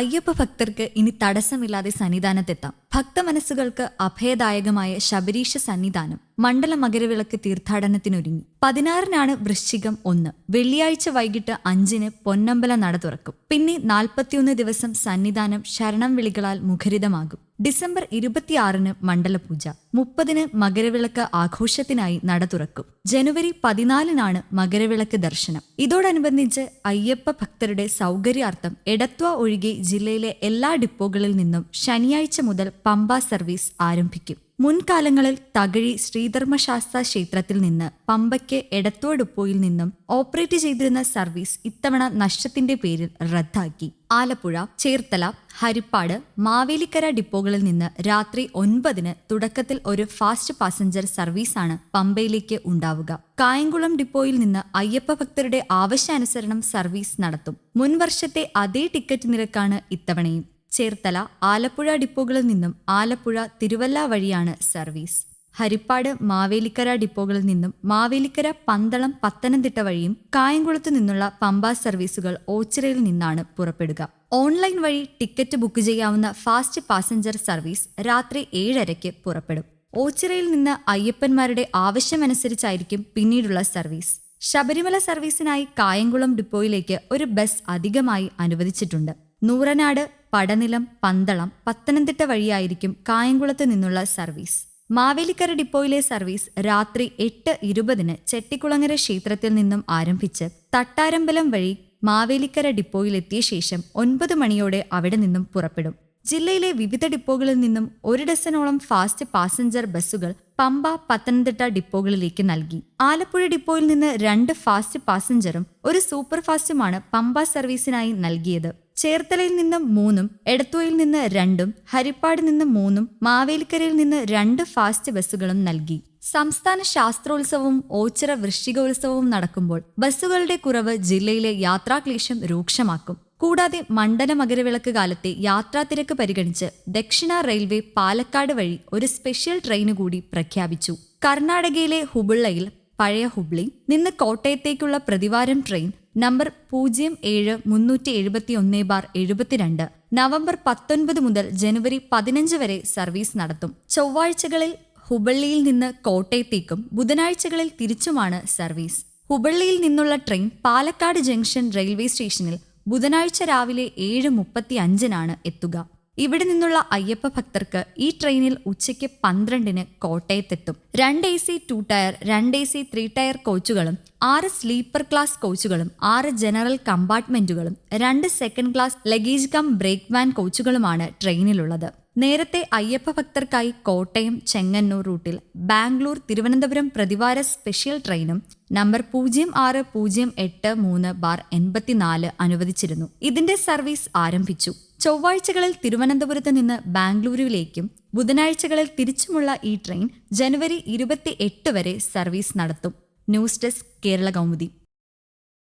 അയ്യപ്പ ഭക്തർക്ക് ഇനി തടസ്സമില്ലാതെ സന്നിധാനത്തെത്താം. ഭക്തമനസ്സുകൾക്ക് അഭയദായകമായ ശബരീഷ സന്നിധാനം. മണ്ഡല മകരവിളക്ക് തീർത്ഥാടനത്തിനൊരുങ്ങി. പതിനാറിനാണ് വൃശ്ചികം ഒന്ന്. വെള്ളിയാഴ്ച വൈകിട്ട് അഞ്ചിന് പൊന്നമ്പല നട തുറക്കും. പിന്നെ നാൽപ്പത്തിയൊന്ന് ദിവസം സന്നിധാനം ശരണം വിളികളാൽ മുഖരിതമാകും. ഡിസംബർ ഇരുപത്തിയാറിന് മണ്ഡലപൂജ. മുപ്പതിന് മകരവിളക്ക് ആഘോഷത്തിനായി നട തുറക്കും. ജനുവരി പതിനാലിനാണ് മകരവിളക്ക് ദർശനം. ഇതോടനുബന്ധിച്ച് അയ്യപ്പ ഭക്തരുടെ സൗകര്യാർത്ഥം എടത്വ ഒഴികെ ജില്ലയിലെ എല്ലാ ഡിപ്പോകളിൽ നിന്നും ശനിയാഴ്ച മുതൽ പമ്പ സർവീസ് ആരംഭിക്കും. മുൻകാലങ്ങളിൽ തകഴി ശ്രീധർമ്മശാസ്ത്ര ക്ഷേത്രത്തിൽ നിന്ന് പമ്പയ്ക്ക് എടത്തോടുപ്പോയിൽ നിന്നും ഓപ്പറേറ്റ് ചെയ്തിരുന്ന സർവീസ് ഇത്തവണ നഷ്ടത്തിന്റെ പേരിൽ റദ്ദാക്കി. ആലപ്പുഴ ചേർത്തല ഹരിപ്പാട് മാവേലിക്കര ഡിപ്പോകളിൽ നിന്ന് രാത്രി ഒൻപതിന് തുടക്കത്തിൽ ഒരു ഫാസ്റ്റ് പാസഞ്ചർ സർവീസാണ് പമ്പയിലേക്ക് ഉണ്ടാവുക. കായംകുളം ഡിപ്പോയിൽ നിന്ന് അയ്യപ്പ ഭക്തരുടെ ആവശ്യാനുസരണം സർവീസ് നടത്തും. മുൻവർഷത്തെ അതേ ടിക്കറ്റ് നിരക്കാണ് ഇത്തവണയും. ചേർത്തല ആലപ്പുഴ ഡിപ്പോകളിൽ നിന്നും ആലപ്പുഴ തിരുവല്ല വഴിയാണ് സർവീസ്. ഹരിപ്പാട് മാവേലിക്കര ഡിപ്പോകളിൽ നിന്നും മാവേലിക്കര പന്തളം പത്തനംതിട്ട വഴിയും കായംകുളത്തു നിന്നുള്ള പമ്പ സർവീസുകൾ ഓച്ചിറയിൽ നിന്നാണ് പുറപ്പെടുക. ഓൺലൈൻ വഴി ടിക്കറ്റ് ബുക്ക് ചെയ്യാവുന്ന ഫാസ്റ്റ് പാസഞ്ചർ സർവീസ് രാത്രി ഏഴരയ്ക്ക് പുറപ്പെടും. ഓച്ചിറയിൽ നിന്ന് അയ്യപ്പന്മാരുടെ ആവശ്യമനുസരിച്ചായിരിക്കും പിന്നീടുള്ള സർവീസ്. ശബരിമല സർവീസിനായി കായംകുളം ഡിപ്പോയിലേക്ക് ഒരു ബസ് അധികമായി അനുവദിച്ചിട്ടുണ്ട്. നൂറനാട് പടനിലം പന്തളം പത്തനംതിട്ട വഴിയായിരിക്കും കായംകുളത്ത് നിന്നുള്ള സർവീസ്. മാവേലിക്കര ഡിപ്പോയിലെ സർവീസ് രാത്രി എട്ട് ഇരുപതിന് ചെട്ടിക്കുളങ്ങര ക്ഷേത്രത്തിൽ നിന്നും ആരംഭിച്ച് തട്ടാരമ്പലം വഴി മാവേലിക്കര ഡിപ്പോയിലെത്തിയ ശേഷം ഒൻപത് മണിയോടെ അവിടെ നിന്നും പുറപ്പെടും. ജില്ലയിലെ വിവിധ ഡിപ്പോകളിൽ നിന്നും ഒരു ഡസനോളം ഫാസ്റ്റ് പാസഞ്ചർ ബസ്സുകൾ പമ്പ പത്തനംതിട്ട ഡിപ്പോകളിലേക്ക് നൽകി. ആലപ്പുഴ ഡിപ്പോയിൽ നിന്ന് രണ്ട് ഫാസ്റ്റ് പാസഞ്ചറും ഒരു സൂപ്പർ ഫാസ്റ്റുമാണ് പമ്പ സർവീസിനായി നൽകിയത്. ചേർത്തലയിൽ നിന്ന് മൂന്നും എടത്തുവയിൽ നിന്ന് രണ്ടും ഹരിപ്പാട് നിന്ന് മൂന്നും മാവേലിക്കരയിൽ നിന്ന് രണ്ട് ഫാസ്റ്റ് ബസ്സുകളും നൽകി. സംസ്ഥാന ശാസ്ത്രോത്സവവും ഓച്ചിറ വൃശ്ചികോത്സവവും നടക്കുമ്പോൾ ബസ്സുകളുടെ കുറവ് ജില്ലയിലെ യാത്രാക്ലേശം രൂക്ഷമാക്കും. കൂടാതെ മണ്ഡല മകരവിളക്ക് കാലത്തെ യാത്രാ തിരക്ക് പരിഗണിച്ച് ദക്ഷിണ റെയിൽവേ പാലക്കാട് വഴി ഒരു സ്പെഷ്യൽ ട്രെയിന് കൂടി പ്രഖ്യാപിച്ചു. കർണാടകയിലെ ഹുബിള്ളയിൽ പഴയ ഹുബ്ലി നിന്ന് കോട്ടയത്തേക്കുള്ള പ്രതിവാരം ട്രെയിൻ നമ്പർ പൂജ്യം ഏഴ് മുന്നൂറ്റി എഴുപത്തി ഒന്ന് ബാർ എഴുപത്തിരണ്ട്. നവംബർ പത്തൊൻപത് മുതൽ ജനുവരി പതിനഞ്ച് വരെ സർവീസ് നടത്തും. ചൊവ്വാഴ്ചകളിൽ ഹുബള്ളിയിൽ നിന്ന് കോട്ടയത്തേക്കും ബുധനാഴ്ചകളിൽ തിരിച്ചുമാണ് സർവീസ്. ഹുബള്ളിയിൽ നിന്നുള്ള ട്രെയിൻ പാലക്കാട് ജംഗ്ഷൻ റെയിൽവേ സ്റ്റേഷനിൽ ബുധനാഴ്ച രാവിലെ ഏഴ് മുപ്പത്തി അഞ്ചിനാണ് എത്തുക. ഇവിടെ നിന്നുള്ള അയ്യപ്പ ഭക്തർക്ക് ഈ ട്രെയിനിൽ ഉച്ചയ്ക്ക് പന്ത്രണ്ടിന് കോട്ടയത്തെത്തും. രണ്ട് എ സി ടു ടയർ രണ്ട് എ സി ത്രീ ടയർ കോച്ചുകളും ആറ് സ്ലീപ്പർ ക്ലാസ് കോച്ചുകളും ആറ് ജനറൽ കമ്പാർട്ട്മെന്റുകളും രണ്ട് second class luggage cum brake van കോച്ചുകളുമാണ് ട്രെയിനിലുള്ളത്. നേരത്തെ അയ്യപ്പ ഭക്തർക്കായി കോട്ടയം ചെങ്ങന്നൂർ റൂട്ടിൽ ബാംഗ്ലൂർ തിരുവനന്തപുരം പ്രതിവാര സ്പെഷ്യൽ ട്രെയിനും നമ്പർ പൂജ്യം ആറ് പൂജ്യം എട്ട് മൂന്ന് ബാർ എൺപത്തിനാല് അനുവദിച്ചിരുന്നു. ഇതിന്റെ സർവീസ് ആരംഭിച്ചു. ചൊവ്വാഴ്ചകളിൽ തിരുവനന്തപുരത്ത് നിന്ന് ബാംഗ്ലൂരുവിലേക്കും ബുധനാഴ്ചകളിൽ തിരിച്ചുമുള്ള ഈ ട്രെയിൻ ജനുവരി ഇരുപത്തി എട്ട് വരെ സർവീസ് നടത്തും. News desk Kerala Kaumudi.